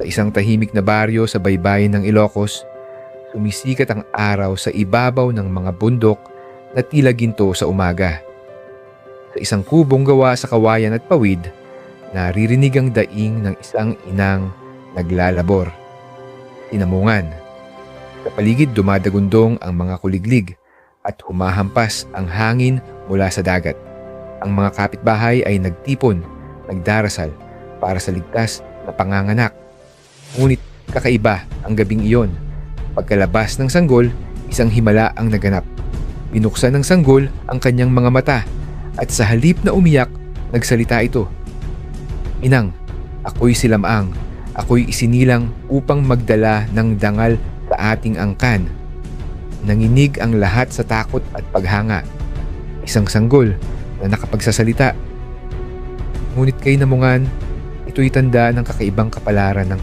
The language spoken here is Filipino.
Sa isang tahimik na baryo sa baybayin ng Ilocos, sumisikat ang araw sa ibabaw ng mga bundok na tila ginto sa umaga. Sa isang kubong gawa sa kawayan at pawid, naririnig ang daing ng isang inang naglalabor. Tinamungan. Sa paligid dumadagundong ang mga kuliglig at humahampas ang hangin mula sa dagat. Ang mga kapitbahay ay nagtipon, nagdarasal para sa ligtas na panganganak. Ngunit kakaiba ang gabing iyon. Pagkalabas ng sanggol, isang himala ang naganap. Binuksan ng sanggol ang kanyang mga mata at sa halip na umiyak, nagsalita ito. Inang, ako'y silamaang, ako'y isinilang upang magdala ng dangal sa ating angkan. Nanginig ang lahat sa takot at paghanga. Isang sanggol na nakapagsasalita. Ngunit kay namungan, ito'y tanda ng kakaibang kapalaran ng